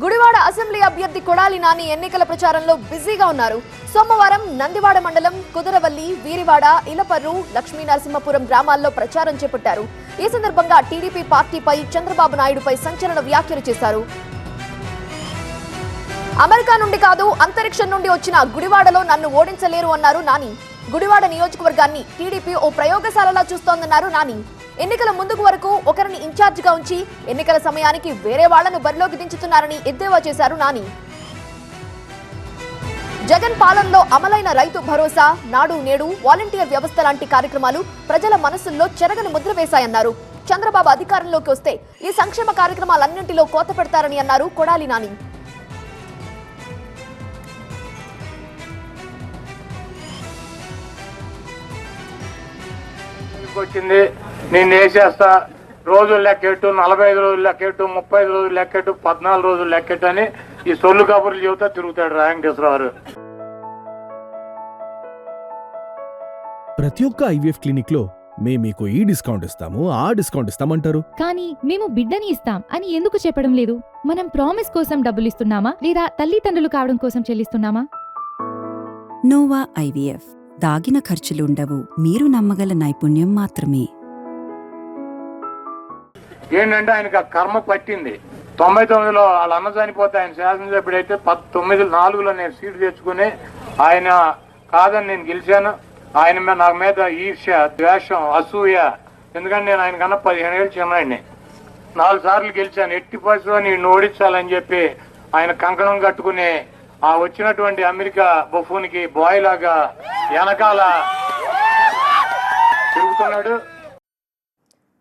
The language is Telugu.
గుడివాడ అసెంబ్లీ అభ్యర్థి కొడాలి నాని ఎన్నికల ప్రచారంలో బిజీగా ఉన్నారు. సోమవారం నందివాడ మండలం కుదరవల్లి వీరివాడ ఇలపర్రు లక్ష్మీనరసింహపురం గ్రామాల్లో ప్రచారం చేపట్టారు. ఈ సందర్భంగా టీడీపీ పార్టీపై చంద్రబాబు నాయుడుపై సంచలన వ్యాఖ్యలు చేశారు. అమెరికా నుండి కాదు అంతరిక్షం నుండి వచ్చిన గుడివాడలో నన్ను ఓడించలేరు అన్నారు నాని. గుడివాడ నియోజకవర్గాన్ని టీడీపీ ఓ ప్రయోగశాలలా చూస్తోందన్నారు నాని. ఎన్నికల ముందుకు వరకు ఒకరిని ఇన్ఛార్జిగా ఉంచి ఎన్నికల సమయానికి వేరే వాళ్ళను బరిలోకి దించుతున్నారని ఎద్దేవా చేశారు నాని. జగన్ పాలనలో అమలైన రైతు భరోసా నాడు నేడు వాలంటీర్ వ్యవస్థ లాంటి కార్యక్రమాలు ప్రజల మనసుల్లో చెరగని ముద్ర వేశాయన్నారు. చంద్రబాబు అధికారంలోకి వస్తే ఈ సంక్షేమ కార్యక్రమాలన్నింటిలో కోత పెడతారని అన్నారు కొడాలి నాని. వచ్చింది నేను వేసేస్తా. రోజులు లెక్కెట్టు నలభై ఐదు రోజులు లెక్కెట్టు ముప్పై ఐదు రోజులు లెక్కెట్టు పద్నాలుగు రోజులు లెక్కెట్టు అని ఈ సొల్లు కబుర్లు చెబుతా తిరుగుతాడు రాయంకటేశ్వరరావు ప్రతి ఒక్క ఐవీఎఫ్ క్లినిక్లో మేము మీకు ఈ డిస్కౌంట్ ఇస్తాము ఆ డిస్కౌంట్ ఇస్తామంటారు. కానీ మేము బిడ్డని ఇస్తాం అని ఎందుకు చెప్పడం లేదు? మనం ప్రామిస్ కోసం డబ్బులు ఇస్తున్నామా? లేదా తల్లిదండ్రులు కావడం కోసం చెల్లిస్తున్నామా? Nova IVF. దాగిన ఖర్చులుండవు. మీరు నమ్మగల నైపుణ్యం మాత్రమే. ఏంటంటే ఆయనకు ఆ కర్మ పట్టింది. తొంభై తొమ్మిదిలో వాళ్ళ అన్న చనిపోతే ఆయన శాసనసభ్యుడైతే పద్ తొమ్మిది నాలుగులో నేను సీటు తెచ్చుకుని ఆయన కాదని నేను గెలిచాను. ఆయన మీద నాకు మీద ఈర్ష్య ద్వేషం అసూయ. ఎందుకంటే నేను ఆయన కన్నా పదిహేను ఏళ్ళు చిన్నాడిని నాలుగు సార్లు గెలిచాను. ఎట్టి పరిస్థితిలో నేను ఓడించాలని చెప్పి ఆయన కంకణం కట్టుకుని ఆ వచ్చినటువంటి అమెరికా బొఫూన్కి బాయ్ లాగా వెనకాల తిరుగుతున్నాడు.